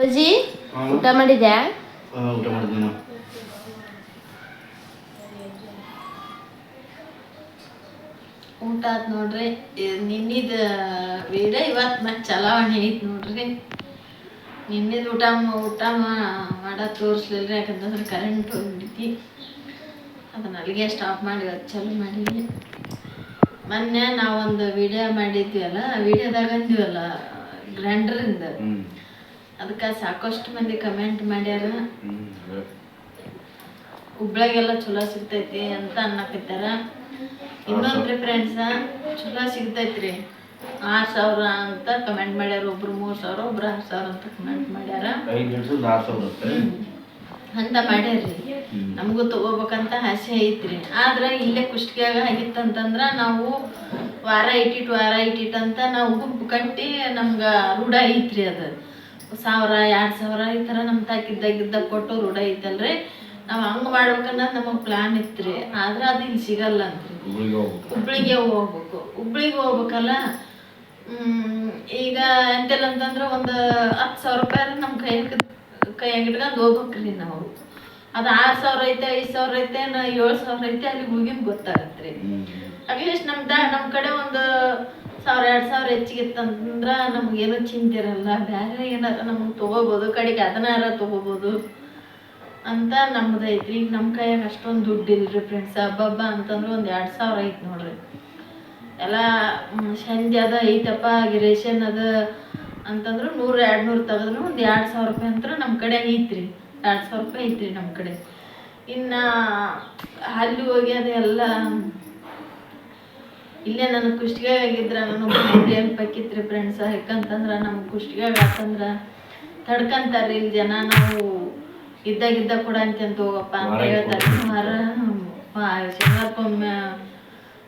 ಅಪ್ಪಾಜಿ ಊಟ ಮಾಡಿದ್ಯಾ? ಊಟ ಮಾಡಿದ್ನ ಊಟ ಆತ್ ನೋಡ್ರಿ. ನಿನ್ನಿದ ವಿಡಿಯೋ ಇವತ್ತು ಮತ್ತೆ ಚಲಾವಣೆ ಐತಿ ನೋಡ್ರಿ. ನಿನ್ನಿದ ಊಟ ಮಾ- ಊಟ ಮಾಡೋದು ತೋರಿಸ್ಲಿಲ್ಲ ಯಾಕಂತಂದ್ರೆ ಕರೆಂಟ್ ಹೋಗ್ಬಿಡ್ತಿ ಅದನ್ನ ಅಲ್ಲಿಗೆ ಸ್ಟಾಪ್ ಮಾಡಿ ಅದು ಚಲೋ ಮಾಡೀನಿ. ಮೊನ್ನೆ ನಾವೊಂದು ವಿಡಿಯೋ ಮಾಡಿದ್ವಿ ಅಲ್ಲ ವಿಡಿಯೋದಾಗ ಅಂದಿವಲ್ಲ ಗ್ರ್ಯಾಂಡರಿಂದ. ಅದಕ್ಕೆ ಸಾಕಷ್ಟು ಮಂದಿ ಕಮೆಂಟ್ ಮಾಡ್ಯಾರ. ಹುಬ್ಳಗೆಲ್ಲ. ಹುಬ್ಳ್ಯಾಗೆಲ್ಲ ಚಲೋ ಸಿಗ್ತೈತಿ ಅಂತ ಅನ್ನಕತ್ತಾರ. ಇನ್ನೊಂದು ಫ್ರೆಂಡ್ಸ ಚಲೋ ಸಿಗ್ತೈತ್ರಿ. ಆರು ಸಾವಿರ ಅಂತ ಕಮೆಂಟ್ ಮಾಡ್ಯಾರ ಒಬ್ರು ಮೂರು ಸಾವಿರ ಒಬ್ರು ಆರು ಸಾವಿರ ಅಂತ ಕಮೆಂಟ್ ಮಾಡ್ಯಾರ. ಅಂತ ಮಾಡ್ಯಾರ್ರಿ. ನಮಗೂ ತಗೋಬೇಕಂತ ಆಸೆ ಐತ್ರಿ. ಆದ್ರೆ ಇಲ್ಲೇ ಕುಷ್ಟಿಯಾಗ ಆಗಿತ್ತಂತಂದ್ರ ನಾವು ವಾರ ಇಟ್ಟಿಟ್ಟು ವಾರ ಇಟ್ಟಿಟ್ಟು ಅಂತ ನಾವು ಗುಂಪು ಕಟ್ಟಿ ನಮ್ಗೆ ರೂಢ ಐತ್ರಿ ಅದು. ಸಾವಿರ ಎರಡು ಸಾವಿರ ಈ ಥರ ನಮ್ಮ ತಾಕಿದ್ದಾಗಿದ್ದ ಕೊಟ್ಟು ರೂಢ ಐತಲ್ರಿ. ನಾವು ಹಂಗೆ ಮಾಡ್ಬೇಕನ್ನ ನಮಗೆ ಪ್ಲ್ಯಾನ್ ಇತ್ರಿ. ಆದ್ರೆ ಅದು ಇಲ್ಲಿ ಸಿಗಲ್ಲ ಅಂತ ಹುಬ್ಳಿಗೆ ಹೋಗ್ಬೇಕು. ಹುಬ್ಳಿಗೆ ಹೋಗ್ಬೇಕು. ಹೋಗ್ಬೇಕಲ್ಲ? ಹ್ಮ್, ಈಗ ಎಂತೆಲ್ಲ ಅಂತಂದ್ರೆ ಒಂದು ಹತ್ತು ಸಾವಿರ ರೂಪಾಯಿ ನಮ್ಮ ಕೈ ಕೈ ಇಟ್ಕೊಂಡು ಹೋಗ್ಬೇಕ್ರಿ ನಾವು. ಅದು ಆರು ಸಾವಿರ ಐತೆ ಐದು ಸಾವಿರ ಐತೆ ಏಳು ಸಾವಿರ ಐತೆ ಅಲ್ಲಿ ಹೋಗಿನ ಗೊತ್ತಾಗತ್ತೆ ರೀ ಅಟ್ಲೀಸ್ಟ್ ನಮ್ಮ ನಮ್ಮ ಕಡೆ ಒಂದು ಸಾವಿರ, ಎರಡು ಸಾವಿರ ಹೆಚ್ಚಿಗೆ ಇತ್ತಂದ್ರೆ ನಮಗೇನು ಚಿಂತೆ ಇರಲ್ಲ. ಬೇರೆ ಏನಾರ ನಮಗೆ ತೊಗೋಬೋದು, ಕಡೆಗೆ ಅದನ್ನಾರ ತೊಗೋಬೋದು ಅಂತ ನಮ್ದು ಐತ್ರಿ. ಈಗ ನಮ್ಮ ಕೈಯಾಗ ಅಷ್ಟೊಂದು ದುಡ್ಡು ಇಲ್ರಿ ಫ್ರೆಂಡ್ಸ್ ಹಬ್ಬಬ್ಬ ಅಂತಂದ್ರೆ ಒಂದು ಎರಡು ಸಾವಿರ ಐತೆ ನೋಡ್ರಿ. ಎಲ್ಲ ಸಂಜೆ ಅದ, ಐತಪ್ಪ, ರೇಷನ್ ಅದ ಅಂತಂದ್ರೆ ನೂರು, ಎರಡು ನೂರು ತೆಗೆದ್ರು ಒಂದು ಎರಡು ಸಾವಿರ ರೂಪಾಯಿ ಅಂತ ನಮ್ಮ ಕಡೆ ಐತ್ರಿ. ಎರಡು ಸಾವಿರ ರೂಪಾಯಿ ಐತ್ರಿ ನಮ್ಮ ಕಡೆ. ಇನ್ನು ಅಲ್ಲಿ ಹೋಗಿ ಅದೆಲ್ಲ ಇಲ್ಲೇ ನನಗೆ ಕುಷ್ಟಿಗೆ ಆಗಿದ್ರ ನನಗೆ ಏನು ಪಕ್ಕಿತ್ರಿ ಫ್ರೆಂಡ್ಸ್ ಯಾಕಂತಂದ್ರೆ ನಮ್ಮ ಕುಷ್ಟಿಗೆ ಆತಂದ್ರೆ ತಡ್ಕಂತಾರ್ರಿ ಇಲ್ಲಿ ಜನ ನಾವು ಇದ್ದಾಗಿದ್ದ ಕೂಡ ಅಂತ ಹೋಗಪ್ಪ ಅಂತ ಹೇಳ್ತಾರೆ ಸುಮಾರು ಶನಿವಾರಕ್ಕೊಮ್ಮೆ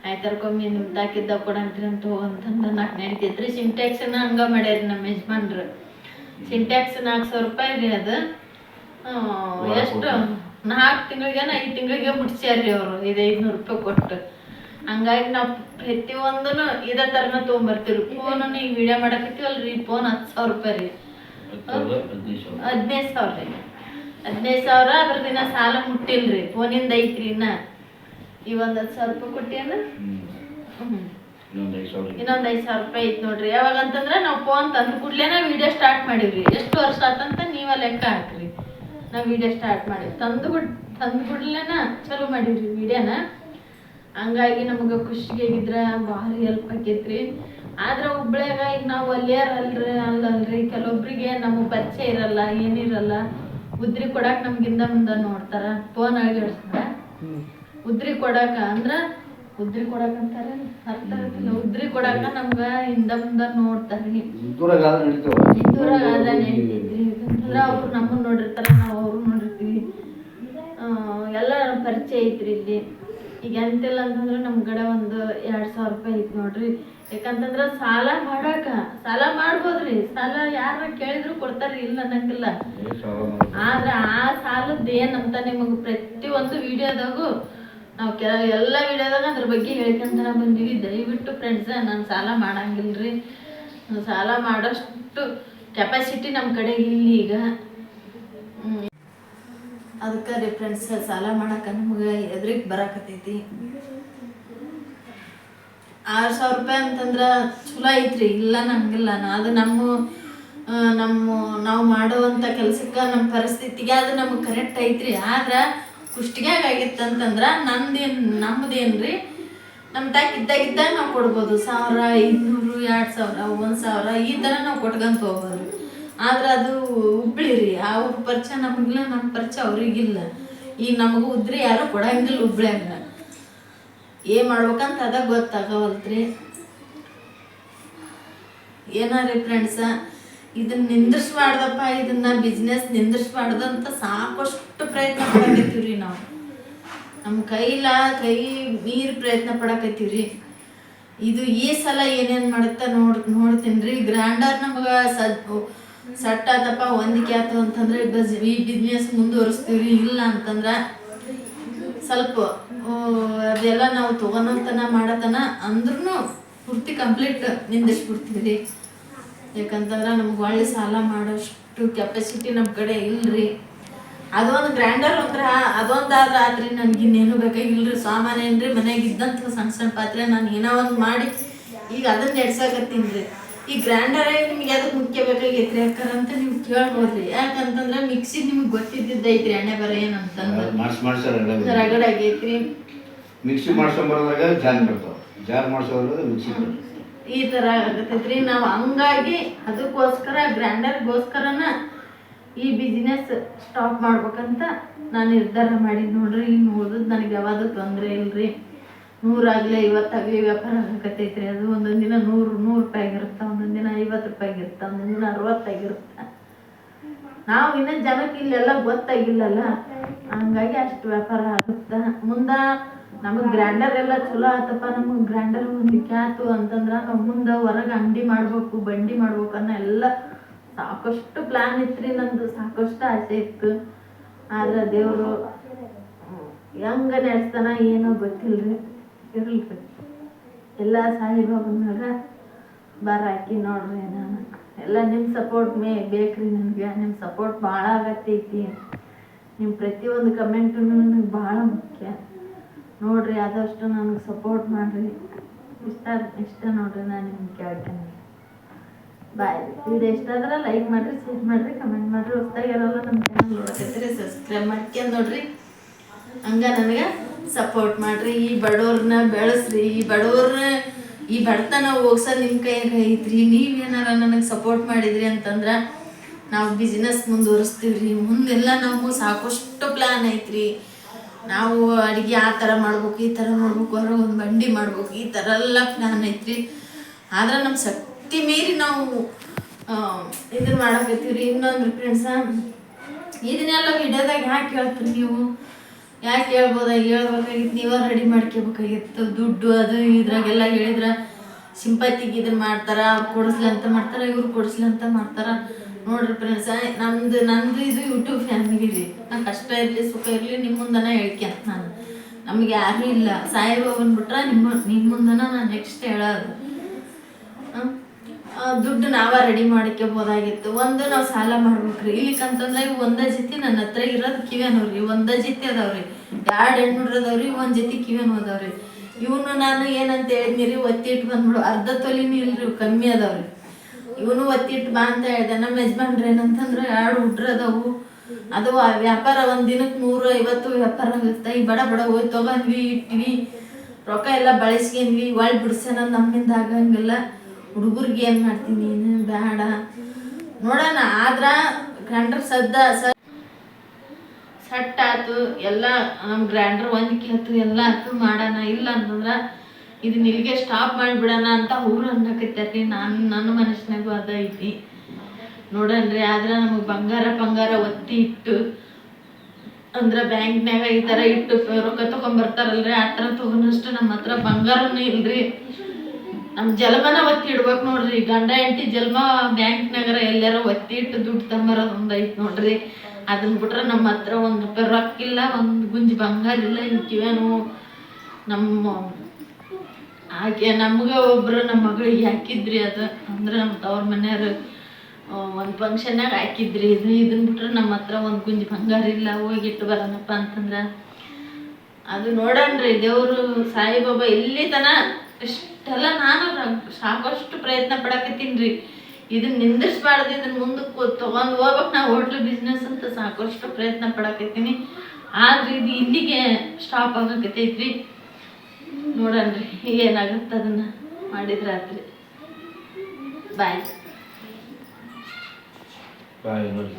ಆಯ್ತಾರಕ್ಕೊಮ್ಮೆ ನಿಮ್ಮ ತಾಕಿದ್ದ ಕೂಡ ಅಂತ ಹೋಗಂತಂದ್ರೆ ನಾಲ್ಕು ನಡೀತೈತ್ರಿ. ಸಿಂಟ್ಯಾಕ್ಸ್ನ ಹಂಗೆ ಮಾಡ್ಯಾರಿ ನಮ್ಮ ಯಜಮಾನ್ರು. ಸಿಂಟ್ಯಾಕ್ಸ್ ನಾಲ್ಕು ಸಾವಿರ ರೂಪಾಯಿ ರೀ ಅದು. ಎಷ್ಟು? ನಾಲ್ಕು ತಿಂಗಳಿಗೇನ ಐದು ತಿಂಗಳಿಗೆ ಮುಟ್ಸ್ಯಾರ್ರಿ ಅವರು. ಇದು ಐದುನೂರು ರೂಪಾಯಿ ಕೊಟ್ಟು. ಹಂಗಾಗಿ ನಾವು ಪ್ರತಿಯೊಂದನು ಇದೇ ತರನ ತೊಗೊಂಬರ್ತೀವಿ ಫೋನ್ ಈಗ ವಿಡಿಯೋ ಮಾಡಕತ್ತೀವಲ್ರಿ? ಫೋನ್ ಹತ್ತು ಸಾವಿರ ರೂಪಾಯಿ ರೀ. ಹದಿನೈದು ಸಾವಿರ. ಹದಿನೈದು ಸಾವಿರ ರೀ. ಹದಿನೈದು ಸಾವಿರ ಅದ್ರ ದಿನ ಸಾಲ ಮುಟ್ಟಿಲ್ರಿ. ಫೋನಿಂದ ಐತ್ರಿ ಇನ್ನ. ಈ ಒಂದು ಹತ್ತು ಸಾವಿರ ರೂಪಾಯಿ ಕೊಟ್ಟೇನ ಹ್ಞೂ ಇನ್ನೊಂದ್ ಐದು ಸಾವಿರ ಇನ್ನೊಂದು ಐದು ಸಾವಿರ ರೂಪಾಯಿ ಐತಿ ನೋಡ್ರಿ. ಯಾವಾಗ ಅಂತಂದ್ರೆ ನಾವು ಫೋನ್ ತಂದು ಕೂಡ್ಲೇನ ವಿಡಿಯೋ ಸ್ಟಾರ್ಟ್ ಮಾಡಿವ್ರಿ. ಎಷ್ಟು ವರ್ಷ ಆತಂತ ನೀವ ಲೆಕ್ಕ ಹಾಕ್ರಿ. ನಾವು ವಿಡಿಯೋ ಸ್ಟಾರ್ಟ್ ಮಾಡಿ ತಂದು ಬಿಡ್ ತಂದು ಬಿಡ್ಲೇನ ಚಲೋ ಮಾಡಿವ್ರಿ ವಿಡಿಯೋನ ಹಂಗಾಗಿ ನಮಗೆ ಖುಷಿಯಾಗಿದ್ರ ಭಾರಿ ಹೆಲ್ಪ್ ಆಕೈತ್ರಿ. ಆದ್ರೆ ಹುಬ್ಳ್ಯಾಗ ಈಗ ನಾವು ಅಲ್ಲಿಯರ್ ಅಲ್ರಿ ಅಲ್ಲಲ್ರಿ ಕೆಲವೊಬ್ರಿಗೆ ನಮಗೆ ಪರಿಚಯ ಇರಲ್ಲ ಏನಿರಲ್ಲ ಉದ್ರಿ ಕೊಡಾಕ್ ನಮ್ಗಿಂದ ಮುಂದೆ ನೋಡ್ತಾರ ಫೋನ್ ಆಗಿಡ್ಸ್ತಾರ ಉದ್ರಿ ಕೊಡಾಕ ಅಂದ್ರ ಉದ್ರಿ ಕೊಡಾಕ ಅಂತಾರ ಅರ್ಥ ಆಗ್ತಿಲ್ಲ ಉದ್ರಿ ಕೊಡಾಕ ನಮ್ಗ ಹಿಂದ ಮುಂದ ನೋಡ್ತಾರ್ರಿ ದೂರಾಗ ನಡೀತಾವ? ದೂರಾಗ ಆದ್ರೆ ನಡೀತೈತ್ರಿ. ಯಾಕಂತಂದ್ರ ಅವ್ರು ನಮ್ಮನ್ನ ನೋಡಿರ್ತಾರ ನಾವು ಅವ್ರು ನೋಡಿರ್ತೀವಿ. ಎಲ್ಲ ಪರಿಚಯ ಐತ್ರಿ ಇಲ್ಲಿ. ಈಗ ಎಂತಿಲ್ಲ ಅಂತಂದ್ರೆ ನಮ್ಮ ಕಡೆ ಒಂದು ಎರಡ್ ಸಾವಿರ ರೂಪಾಯಿ ಐತಿ ನೋಡ್ರಿ. ಯಾಕಂತಂದ್ರೆ ಸಾಲ ಮಾಡಾಕ, ಸಾಲ ಮಾಡ್ಬೋದ್ರಿ. ಸಾಲ ಯಾರ ಕೇಳಿದ್ರು ಕೊಡ್ತಾರ ಇಲ್ಲ ಅನ್ನಂಗಿಲ್ಲ. ಆದ್ರೆ ಆ ಸಾಲದ ಏನಂತ ನಿಮಗೆ ಪ್ರತಿ ಒಂದು ವಿಡಿಯೋದಾಗೂ ನಾವು ಕೆಲ, ಎಲ್ಲ ವಿಡಿಯೋದಾಗ ಅದ್ರ ಬಗ್ಗೆ ಹೇಳ್ಕೊಂತ ಬಂದೀವಿ. ದಯವಿಟ್ಟು ಫ್ರೆಂಡ್ಸ್ ನಾನು ಸಾಲ ಮಾಡಂಗಿಲ್ರಿ. ಸಾಲ ಮಾಡೋಷ್ಟು ಕೆಪಾಸಿಟಿ ನಮ್ಮ ಕಡೆ ಇಲ್ಲ ಈಗ ಅದಕ್ಕೆ ರೀ ಫ್ರೆಂಡ್ಸ್ ಸಾಲ ಮಾಡಕ್ಕೆ ನಮ್ಗೆ ಎದ್ರಿಗೆ ಬರಾಕತ್ತೈತಿ. ಆರು ಸಾವಿರ ರೂಪಾಯಿ ಅಂತಂದ್ರೆ ಚಲೋ ಐತ್ರಿ, ಇಲ್ಲ ನಂಗಿಲ್ಲ. ಅದು ನಮ್ಮ ನಮ್ಮ, ನಾವು ಮಾಡುವಂಥ ಕೆಲಸಕ್ಕೆ ನಮ್ಮ ಪರಿಸ್ಥಿತಿಗೆ ಅದು ನಮಗೆ ಕರೆಕ್ಟ್ ಐತ್ರಿ. ಆದ್ರೆ ಕುಷ್ಟಿಗ್ಯಾಗ ಆಗಿತ್ತಂತಂದ್ರೆ ನಂದೇನು, ನಮ್ದೇನ್ರಿ, ನಮ್ಮ ಇದ್ದಾಗ ಇದ್ದಾಗ ನಾವು ಕೊಡ್ಬೋದು. ಸಾವಿರ ಐದುನೂರು ಎರಡು ಸಾವಿರ, ಒಂದು ಸಾವಿರ, ಈ ಥರ ನಾವು ಕೊಟ್ಕೊಂತ ಹೋಗ್ಬೋದು ಆದ್ರೆ ಅದು ಹುಬ್ಳಿ ರೀ ಅವ್ರ ಪರಿಚಯ ನಮಗಿಲ್ಲ ನಮ್ಮ ಪರಿಚಯ ಅವ್ರಿಗಿಲ್ಲ. ಈಗ ನಮಗೂ ಉದ್ರಿ ಯಾರು ಕೊಡಂಗಿಲ್ಲ ಹುಬ್ಳ್ಯಾಗ ಏನ್ ಮಾಡ್ಬೇಕಂತ ಅದ ಗೊತ್ತಾಗವಲ್ತ್ರಿ. ಏನಾರಿ ಫ್ರೆಂಡ್ಸ ಇದನ್ನ ನಿಂದ್ರಿಸ್ಬಾರ್ದಪ್ಪ, ಇದನ್ನ ಬಿಸ್ನೆಸ್ ನಿಂದಿರ್ಸ್ಬಾರ್ದು ಅಂತ ಸಾಕಷ್ಟು ಪ್ರಯತ್ನ ಪಡಕತ್ತೀವ್ರಿ ನಾವು. ನಮ್ಮ ಕೈಲ ಕೈ ಮೀರಿ ಪ್ರಯತ್ನ ಪಡಕತ್ತೀವ್ರಿ. ಇದು ಈ ಸಲ ಏನೇನು ಮಾಡುತ್ತಾ ನೋಡ್ ನೋಡ್ತೀನಿ ರೀ ಗ್ರ್ಯಾಂಡರ್ ನಮ್ಗೆ ಸದ್ ಸಟ್ ಆತಪ್ಪ ಹೊಂದಿಕೆ ಆಯ್ತು ಅಂತಂದ್ರೆ ಬಸ್ ಈ ಬಿಸ್ನೆಸ್ ಮುಂದುವರಿಸ್ತೀವಿ ಇಲ್ಲ ಅಂತಂದ್ರೆ ಸ್ವಲ್ಪ ಅದೆಲ್ಲ ನಾವು ತೊಗೊಳತನ ಮಾಡತನ ಅಂದ್ರೂ ಪೂರ್ತಿ ಕಂಪ್ಲೀಟ್ ನಿಂದಿಸ್ಬಿಡ್ತೀವಿ ಬಿಡ್ತೀವಿ ಯಾಕಂತಂದ್ರೆ ನಮ್ಗೆ ಒಳ್ಳೆ ಸಾಲ ಮಾಡೋಷ್ಟು ಕೆಪಾಸಿಟಿ ನಮ್ಮ ಕಡೆ ಇಲ್ರಿ. ಅದೊಂದು ಗ್ರ್ಯಾಂಡರ್ ಅಂದ್ರೆ ಅದೊಂದಾದ್ರೆ ಆದ್ರಿ ನನ್ಗೆ ಇನ್ನೇನು ಬೇಕಾಗಿಲ್ರಿ. ಸಾಮಾನ್ಯ ಏನ್ರಿ ಮನ್ಯಾಗ ಇದ್ದಂಥ ಸಣ್ಣ ಸಣ್ಣ ಪಾತ್ರೆ ನಾನು ಏನೋ ಒಂದು ಮಾಡಿ ಈಗ ಅದನ್ನ ನಡ್ಸಾಕತ್ತೀನಿ ರೀ. ಈ ಗ್ರ್ಯಾಂಡರ್ ನಿಮ್ಗೆ ಅದಕ್ಕೆ ಮುಖ್ಯ ಬೇಕಾಗೈತ್ರಿ ಯಾಕಂತ ಅಂತ ನೀವು ಕೇಳ್ಬೋದ್ರಿ. ಯಾಕಂತಂದ್ರೆ ಮಿಕ್ಸಿ ನಿಮ್ಗೆ ಗೊತ್ತಿದ್ದೈತ್ರಿ ಎಣ್ಣೆ ಬರ ಏನಂತಂದ್ರೆ ರಗಡ್ ಆಗೈತ್ರಿ ಮಿಕ್ಸಿ ಮಾಡ್ಸ್ಕೊಂಬರೋದ್ರಾಗ ಜಾರ್ ಬರ್ತಾವ. ಜಾರ್ ಮಾಡ್ಸೋದ್ರಾಗ ಮಿಕ್ಸಿ ಈ ತರ ಆಗತೈತ್ರಿ ನಾವು ಹಂಗಾಗಿ ಅದಕ್ಕೋಸ್ಕರ ಗ್ರ್ಯಾಂಡರ್ಗೋಸ್ಕರನ ಈ ಬಿಸ್ನೆಸ್ ಸ್ಟಾಪ್ ಮಾಡ್ಬೇಕಂತ ನಾನು ನಿರ್ಧಾರ ಮಾಡಿ ನೋಡ್ರಿ. ಇನ್ನು ಓದೋದು ನನಗೆ ಯಾವುದು ತೊಂದರೆ ಇಲ್ರಿ. ನೂರಾಗ್ಲಿ ಇವತ್ತಾಗಲಿ ವ್ಯಾಪಾರ ಆಗತೈತ್ರಿ ಅದು ಒಂದೊಂದು ದಿನ ನೂರು ನೂರು ರೂಪಾಯಿ ಆಗಿರುತ್ತೆ, ಒಂದೊಂದು ದಿನ ಐವತ್ತು ರೂಪಾಯಿ ಆಗಿರುತ್ತೆ, ಒಂದೊಂದು ದಿನ ಅರವತ್ತಾಗಿರುತ್ತೆ ನಾವು ಇನ್ನೂ ಜನಕ್ಕೆ ಇಲ್ಲೆಲ್ಲ ಗೊತ್ತಾಗಿಲ್ಲಲ್ಲ? ಹಂಗಾಗಿ ಅಷ್ಟು ವ್ಯಾಪಾರ ಆಗುತ್ತೆ. ಮುಂದೆ ನಮಗೆ ಗ್ರ್ಯಾಂಡರ್ ಎಲ್ಲ ಚಲೋ ಆತಪ್ಪ, ನಮಗೆ ಗ್ರ್ಯಾಂಡರ್ ಹೊಂದಿಕೆ ಕ್ಯಾತು ಅಂತಂದ್ರೆ ನಾವು ಮುಂದೆ ಹೊರಗೆ ಅಂಗಡಿ ಮಾಡ್ಬೇಕು, ಬಂಡಿ ಮಾಡ್ಬೇಕು ಅನ್ನೋ ಎಲ್ಲ ಸಾಕಷ್ಟು ಪ್ಲ್ಯಾನ್ ಇತ್ತು ರೀ ನಂದು, ಸಾಕಷ್ಟು ಆಸೆ ಇತ್ತು. ಆದ್ರೆ ದೇವರು ಹೆಂಗ ನಡೆಸ್ತಾನ ಏನೋ ಗೊತ್ತಿಲ್ರಿ. ಇರ್ಲಿ ಎಲ್ಲ ಸಾಯಿಬಾಬನಾಗ ಬರ ಹಾಕಿ ನೋಡ್ರಿ ನಾನು. ಎಲ್ಲ ನಿಮ್ಮ ಸಪೋರ್ಟ್ ಮೇ ಬೇಕ್ರಿ ನನಗೆ. ನಿಮ್ಮ ಸಪೋರ್ಟ್ ಭಾಳ ಆಗತ್ತೈತಿ. ನಿಮ್ಮ ಪ್ರತಿಯೊಂದು ಕಮೆಂಟು ನನಗೆ ಭಾಳ ಮುಖ್ಯ. ನೋಡ್ರಿ, ಆದಷ್ಟು ನನಗೆ ಸಪೋರ್ಟ್ ಮಾಡಿರಿ. ಇಷ್ಟ ಇಷ್ಟ ನೋಡ್ರಿ ನಾನು ನಿಮ್ಗೆ ಕೇಳ್ತೇನೆ. ಬಾಯ್ ಇದು ಇಷ್ಟ ಆದ್ರೆ ಲೈಕ್ ಮಾಡಿರಿ ಶೇರ್ ಮಾಡಿರಿ ಕಮೆಂಟ್ ಮಾಡಿರಿ. ಹೊಸ್ದಾಗಿರೋಲ್ಲ ನಮ್ಮ ಚಾನಲ್ ರೀ ಸಬ್ಸ್ಕ್ರೈಬ್ ಮಾಡ್ಕೊಂಡು ನೋಡ್ರಿ. ಹಂಗ ನನಗೆ ಸಪೋರ್ಟ್ ಮಾಡ್ರಿ, ಈ ಬಡವ್ರನ್ನ ಬೆಳೆಸ್ರಿ, ಈ ಬಡವ್ರನ್ನ ಈ ಬಡತನ ಹೋಗ್ಸೋ ನಿಮ್ಮ ಕೈಯಾಗ ಐತ್ರಿ ನೀವೇನಾರ ನನಗೆ ಸಪೋರ್ಟ್ ಮಾಡಿದ್ರಿ ಅಂತಂದ್ರೆ ನಾವು ಬಿಸ್ನೆಸ್ ಮುಂದುವರಿಸ್ತೀವಿ ರೀ ಮುಂದೆಲ್ಲ ನಾವು ಸಾಕಷ್ಟು ಪ್ಲ್ಯಾನ್ ಐತ್ರಿ. ನಾವು ಅಡುಗೆ ಆ ಥರ ಮಾಡ್ಬೇಕು, ಈ ಥರ ಮಾಡ್ಬೇಕು ಅವ್ರ ಒಂದು ಬಂಡಿ ಮಾಡ್ಬೇಕು, ಈ ಥರ ಎಲ್ಲ ಪ್ಲ್ಯಾನ್ ಐತ್ರಿ. ಆದ್ರೆ ನಮ್ಮ ಶಕ್ತಿ ಮೀರಿ ನಾವು ಇದನ್ನ ಮಾಡಕತ್ತೀವಿ ರೀ ಇನ್ನೊಂದು ಫ್ರೆಂಡ್ಸ ಇದನ್ನೆಲ್ಲ ವಿಡಿಯೋದಾಗ ಯಾಕೆ ಹೇಳ್ತೀರಿ ನೀವು? ಯಾಕೆ ಹೇಳ್ಬೋದ? ಹೇಳ್ಬೇಕಾಗಿತ್ತು ನೀವೇ ರೆಡಿ ಮಾಡ್ಕೋಬೇಕಾಗಿತ್ತು. ದುಡ್ಡು ಅದು ಇದ್ರಾಗೆಲ್ಲ ಹೇಳಿದ್ರ ಸಿಂಪತಿಗೆ ಇದನ್ನ ಮಾಡ್ತಾರ, ಅವ್ರು ಕೊಡಿಸ್ಲಿ ಅಂತ ಮಾಡ್ತಾರ, ಇವ್ರು ಕೊಡಿಸ್ಲಿ ಅಂತ ಮಾಡ್ತಾರ. ನೋಡ್ರಿ ಫ್ರೆಂಡ್ಸ್ ನಮ್ದು, ನಂದು ಇದು ಯೂಟ್ಯೂಬ್ ಫ್ಯಾಮಿಲಿ ರೀ ನಾ ಕಷ್ಟ ಇರಲಿ, ಸುಖ ಇರಲಿ ನಿಮ್ಮ ಮುಂದನ ಹೇಳ್ಕ್ಯಂತ ನಾನು. ನಮ್ಗೆ ಯಾರೂ ಇಲ್ಲ. ಸಾಯಿಬಾಬನ್ ಬಿಟ್ರೆ ನಿಮ್ಮ ನಿಮ್ಮ ಮುಂದನ ನಾನು ನೆಕ್ಸ್ಟ್ ಹೇಳೋದು. ದುಡ್ಡು ನಾವ ರೆಡಿ ಮಾಡ್ಕೋಬೋದಾಗಿತ್ತು. ಒಂದು ನಾವು ಸಾಲ ಮಾಡ್ಬೇಕ್ರಿ. ಇಲ್ಲಿಕಂತಂದ್ರೆ ಇವು ಒಂದೇ ಜೊತೆ ನನ್ನ ಹತ್ರ ಇರೋದು ಅನ್ನೋರಿ ಒಂದೇ ಜೊತೆ ಅದಾವ್ರಿ. ಎರಡು ಹೆಣ್ಣು ಅದಾವ್ರಿ ಒಂದ್ ಜೊತೆ ಕಿವಿನ ಅದಾವ್ರಿ ಇವನು ನಾನು ಏನಂತ ಹೇಳಿದ್ನಿರಿ ಒತ್ತಿಟ್ಟು ಬಂದ್ಬಿಡು. ಅರ್ಧ ತೊಲಿನೂ ಇಲ್ರಿ, ಕಮ್ಮಿ ಅದಾವ್ರಿ. ಇವನು ಒತ್ತಿಟ್ಟು ಬಾ ಅಂತ ಹೇಳಿದೆ. ನಮ್ಮ ಯಜಮಾನ್ರು ಏನಂತಂದ್ರೆ, ಎರಡು ಹುಡ್ರು ಅದಾವು. ಅದು ವ್ಯಾಪಾರ ಒಂದ್ ದಿನಕ್ಕೆ ನೂರ ಐವತ್ತು ವ್ಯಾಪಾರ ಆಗುತ್ತೆ. ಈ ಬಡ ಬಡ ಹೋಗಿ ತಗೊಂಡ್ವಿ, ಇಟ್ವಿ. ರೊಕ್ಕ ಎಲ್ಲ ಬಳಸ್ಕೊಂಡ್ವಿ. ಒಳ್ ಬಿಡ್ಸೋಣ ನಮ್ಮಿಂದ ಆಗಂಗಿಲ್ಲ. ಹುಡುಗರಿಗೆ ಏನು ಮಾಡ್ತೀನಿ? ನೀನು ಬೇಡ ನೋಡೋಣ, ಆದ್ರ ಗ್ರ್ಯಾಂಡರ್ ಸದ್ದ ಸಟ್ ಆತು ಎಲ್ಲ ನಮ್ಮ ಗ್ರ್ಯಾಂಡರ್ ಒಂದಕ್ಕೆ ಹತ್ತು ಎಲ್ಲ ಆತು ಮಾಡೋಣ, ಇಲ್ಲ ಅಂತಂದ್ರೆ ಇದನ್ನ ಇಲ್ಲಿಗೆ ಸ್ಟಾಪ್ ಮಾಡಿಬಿಡೋಣ ಅಂತ ಅವ್ರು ಅನ್ನಕತ್ತಾರ್ರಿ ನಾನು ನನ್ನ ಮನಸ್ಸಿನಾಗೂ ಅದ ಐತಿ. ನೋಡನ್ರಿ ಆದ್ರೆ ನಮಗೆ ಬಂಗಾರ ಬಂಗಾರ ಒತ್ತಿ ಇಟ್ಟು, ಅಂದ್ರೆ ಬ್ಯಾಂಕ್ನಾಗ ಈ ಥರ ಇಟ್ಟು ರೊಕ್ಕ ತೊಗೊಂಬರ್ತಾರಲ್ರಿ ಆ ಥರ ತೊಗೊಂಡಷ್ಟು ನಮ್ಮ ಹತ್ರ ಬಂಗಾರನೂ ಇಲ್ರಿ. ನಮ್ಮ ಜಲ್ಮನ ಒತ್ತಿ ಇಡ್ಬೇಕು ನೋಡ್ರಿ. ಗಂಡ, ಹೆಂಡತಿ ಜಲ್ಮ ಬ್ಯಾಂಕ್ನಾಗರ ಎಲ್ಲಾರ ಒತ್ತಿ ಇಟ್ಟು ದುಡ್ಡು ತಂಬರೋದು ಒಂದೈತೆ ನೋಡ್ರಿ. ಅದನ್ನ ಬಿಟ್ರೆ ನಮ್ಮ ಹತ್ರ ಒಂದು ರೂಪಾಯಿ ರೊಕ್ಕ ಇಲ್ಲ ಒಂದು ಗುಂಜಿ ಬಂಗಾರ ಇಲ್ಲ ಇಂಕಿವೇನು ನಮ್ಮ ಆಕೆ ನಮಗೆ ಒಬ್ರು ನಮ್ಮ ಮಗಳಿಗೆ ಹಾಕಿದ್ರಿ ಅದು. ಅಂದ್ರೆ ನಮ್ಮ ತವ್ರ ಮನೆಯವರು ಒಂದು ಫಂಕ್ಷನ್ನಾಗ ಹಾಕಿದ್ರಿ. ಇದು ಇದನ್ನ ಬಿಟ್ರೆ ನಮ್ಮ ಹತ್ರ ಒಂದು ಗುಂಜಿ ಬಂಗಾರ ಇಲ್ಲ ಹೋಗಿಟ್ಟು ಬರೋಣಪ್ಪ ಅಂತಂದ್ರೆ. ಅದು ನೋಡಣ್ರಿ ದೇವರು ಸಾಯಿಬಾಬಾ ಇಲ್ಲಿ ತನ ಇಷ್ಟೆಲ್ಲ ನಾನು ಸಾಕಷ್ಟು ಪ್ರಯತ್ನ ಪಡಕತ್ತೀನಿ ರೀ. ಇದನ್ನ ನಿಂದಿರ್ಸ್ಬಾರ್ದು ಇದನ್ನ ಮುಂದಕ್ಕೆ ತಗೊಂಡು ಹೋಗ್ಬೇಕು. ನಾವು ಹೋಟ್ಲು ಬಿಸ್ನೆಸ್ ಅಂತ ಸಾಕಷ್ಟು ಪ್ರಯತ್ನ ಪಡಕೈತೀನಿ ಆದ್ರೆ ಇದು ಇಲ್ಲಿಗೆ ಸ್ಟಾಪ್ ಆಗಕತ್ತೈತ್ರಿ. ನೋಡಣ್ರಿ ಏನಾಗುತ್ತೆ ಅದನ್ನ ಮಾಡಿದ್ರಾತ್ರಿ ಬಾಯ್ ಬಾಯ್ ನೋಡಿ.